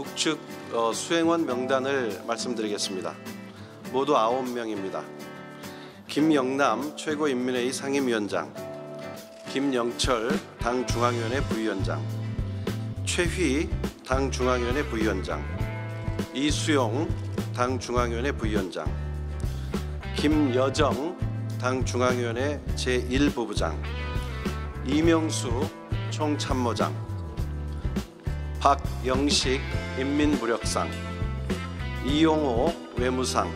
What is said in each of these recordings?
북측 어, 수행원 명단을 말씀드리겠습니다. 모두 아홉 명입니다. 김영남 최고인민회의 상임위원장, 김영철 당 중앙위원회 부위원장, 최휘 당 중앙위원회 부위원장, 이수용 당 중앙위원회 부위원장, 김여정 당 중앙위원회 제1부부장, 이명수 총참모장, 박영식 인민무력상, 이용호 외무상,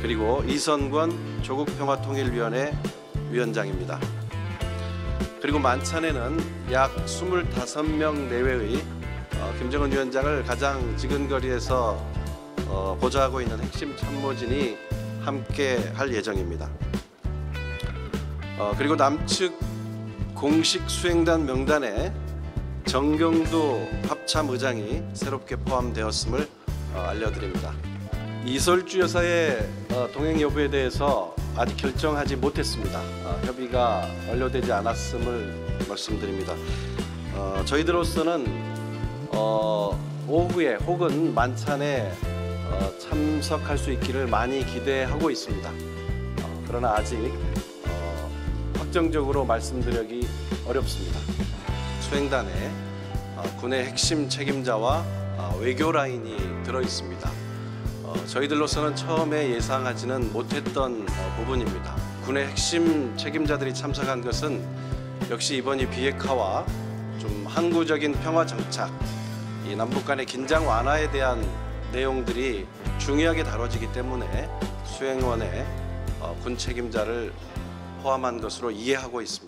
그리고 이선권 조국평화통일위원회 위원장입니다. 그리고 만찬에는 약 25명 내외의 어, 김정은 위원장을 가장 지근거리에서 어, 보좌하고 있는 핵심 참모진이 함께 할 예정입니다. 어, 그리고 남측 공식 수행단 명단에 정경도 합참 의장이 새롭게 포함되었음을 어, 알려드립니다. 이설주 여사의 어, 동행 여부에 대해서 아직 결정하지 못했습니다. 어, 협의가 완료되지 않았음을 말씀드립니다. 어, 저희들로서는 어, 오후에 혹은 만찬에 어, 참석할 수 있기를 많이 기대하고 있습니다. 어, 그러나 아직 어, 확정적으로 말씀드리기 어렵습니다. 수행단에 어, 군의 핵심 책임자와 어, 외교 라인이 들어 있습니다. 어, 저희들로서는 처음에 예상하지는 못했던 어, 부분입니다. 군의 핵심 책임자들이 참석한 것은 역시 이번이 비핵화와 좀 항구적인 평화 정착, 이 남북 간의 긴장 완화에 대한 내용들이 중요하게 다뤄지기 때문에 수행원에 어, 군 책임자를 포함한 것으로 이해하고 있습니다.